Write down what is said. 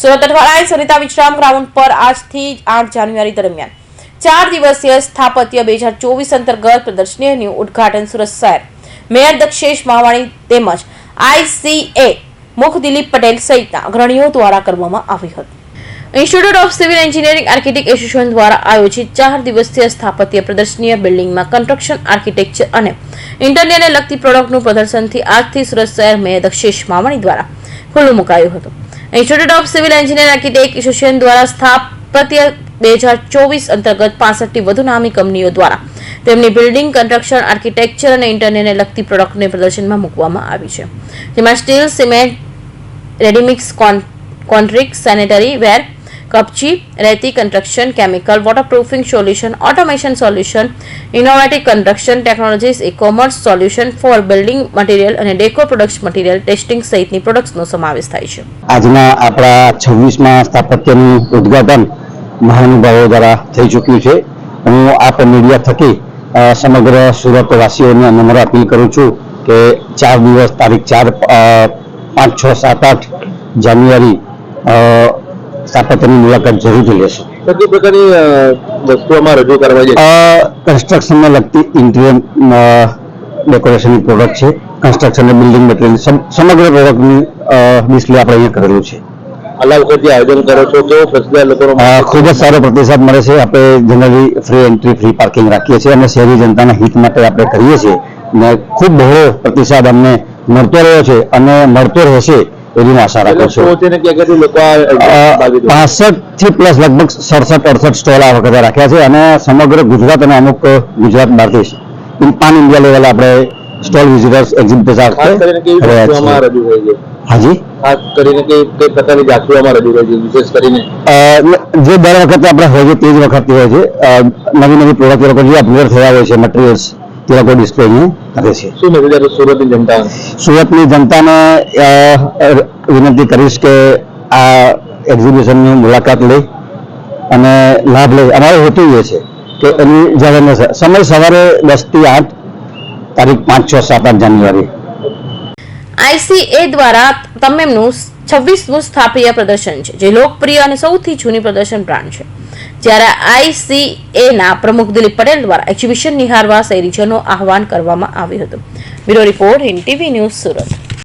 સુરત અઠવાડાએ સરિતા વિશ્રામ ગ્રાઉન્ડ પર આજથી આઠ જાન્યુઆરી દરમિયાન. ચાર દિવસીય સ્થાપત્ય બે હજાર ચોવીસ અંતર્ગત પ્રદર્શનીનું ઉદ્ઘાટન સુરત શહેર. મેયર દક્ષેશ માવાણી તેમજ આઈસીએ મુખ દિલીપ પટેલ સહિતના અગ્રણીઓ દ્વારા કરવામાં આવ્યું હતું. Institute of Civil Engineering architect association દ્વારા આયોજિત ચાર દિવસીય સ્થાપત્ય પ્રદર્શનીય બિલ્ડિંગમાં કન્સ્ટ્રક્શન આર્કિટેક્ચર અને ઇન્ટરનેટને લગતી પ્રોડક્ટનું પ્રદર્શનથી આજથી સુરત શહેર મેયર દક્ષેશ માવાણી દ્વારા ખુલ્લું મુકાયું હતું. Institute of Civil Engineer architect association દ્વારા સ્થાપત્ય બે હજાર ચોવીસ અંતર્ગત પાસઠથી વધુ નામી કંપનીઓ દ્વારા તેમની બિલ્ડિંગ કન્સ્ટ્રક્શન આર્કિટેક્ચર અને ઇન્ટરનેટને લગતી પ્રોડક્ટને પ્રદર્શનમાં મૂકવામાં આવી છે. જેમાં steel cement ready mix concrete sanitary ware કપચી, રેતી construction chemical waterproofing solution automation solution innovative construction technologies e commerce solution for building material અને ડેકો પ્રોડક્ટ્સ મટીરિયલ ટેસ્ટિંગ સહિતની પ્રોડક્ટ્સનો સમાવેશ થાય છે. આજના આપણા છવ્વીસમાં સ્થાપત્યનું ઉદ્ઘાટન મહાનુભાવો દ્વારા થઈ ચૂક્યું છે. હું આપ મીડિયા થકી સમગ્ર સમગ્ર સુરતવાસીઓને નમ્ર અપીલ કરું છું કે ચાર દિવસ તારીખ ચાર પાંચ, છ, સાત, આઠ જાન્યુઆરી સ્થાપત્યની મુલાકાત જરૂરથી લેશો કઈ પ્રકારની વસ્તુઓમાં રજૂ કરવા છે કન્સ્ટ્રક્શનને લગતી ઇન્ટિરિયર ડેકોરેશનની પ્રોડક્ટ છે. કન્સ્ટ્રક્શન અને બિલ્ડિંગ મટીરિયલ સમગ્ર પ્રોડક્ટની ડિસ્પ્લે આપણે અહીંયા કરેલું છે. આલા વખત આયોજન કરો છો કેવો પ્રતિસાદ લોકોનો ખૂબ જ સારો પ્રતિસાદ મળે છે. આપણે generally free entry free parking રાખીએ છીએ અને શહેરી જનતાના હિત માટે આપણે કરીએ છીએ. ને ખૂબ બહોળો પ્રતિસાદ અમને મળતો રહ્યો છે અને મળતો રહેશે. એવી આશા રાખું છું? પાસઠથી પ્લસ લગભગ સડસઠ અડસઠ સ્ટોલ આ વખતે રાખ્યા છે અને સમગ્ર ગુજરાત અને અમુક ગુજરાત બહારથી પાન ઇન્ડિયા લેવલે આપણે સ્ટોલ વિઝિટર્સ એક્ઝિબિટર ખાસ કરીને કેવી વસ્તુઓમાં રજૂ થઈ છે? હાજી? ખાસ કરીને કઈ કઈ પ્રકારની જાતિઓમાં રજૂ થઈ છે વિશેષ કરીને? જે દર વખતે આપણે હોય છે તે જ વખતે હોય છે. નવી નવી પ્રોડક્ટ લોકો જે અપગ્રેડ થયા હોય છે મટીરિયલ્સ તે લોકો ડિસ્પ્લે કરે છે. શું મેસેજ સુરતની જનતાને? સુરતની જનતાને વિનંતી કરીશ કે આ એક્ઝિબિશનની મુલાકાત લઈ અને લાભ લે અમારો હેતુ એ છે કે એની જ્યારે સમય સવારે દસથી આઠ તારીખ પાંચ છ સાત આઠ જાન્યુઆરી. આઈસીએ દ્વારા તમેમનું છવ્વીસમું સ્થાપીય પ્રદર્શન છે જે લોકપ્રિય અને સૌથી જૂની પ્રદર્શન બ્રાન્ડ છે. જ્યારે આઈસીએના પ્રમુખ દિલીપ પટેલ દ્વારા એક્ઝિબિશન નિહાળવા શહેરીજનો આહવાન કરવામાં આવ્યું હતું. Bureau report Hind TV news Surat.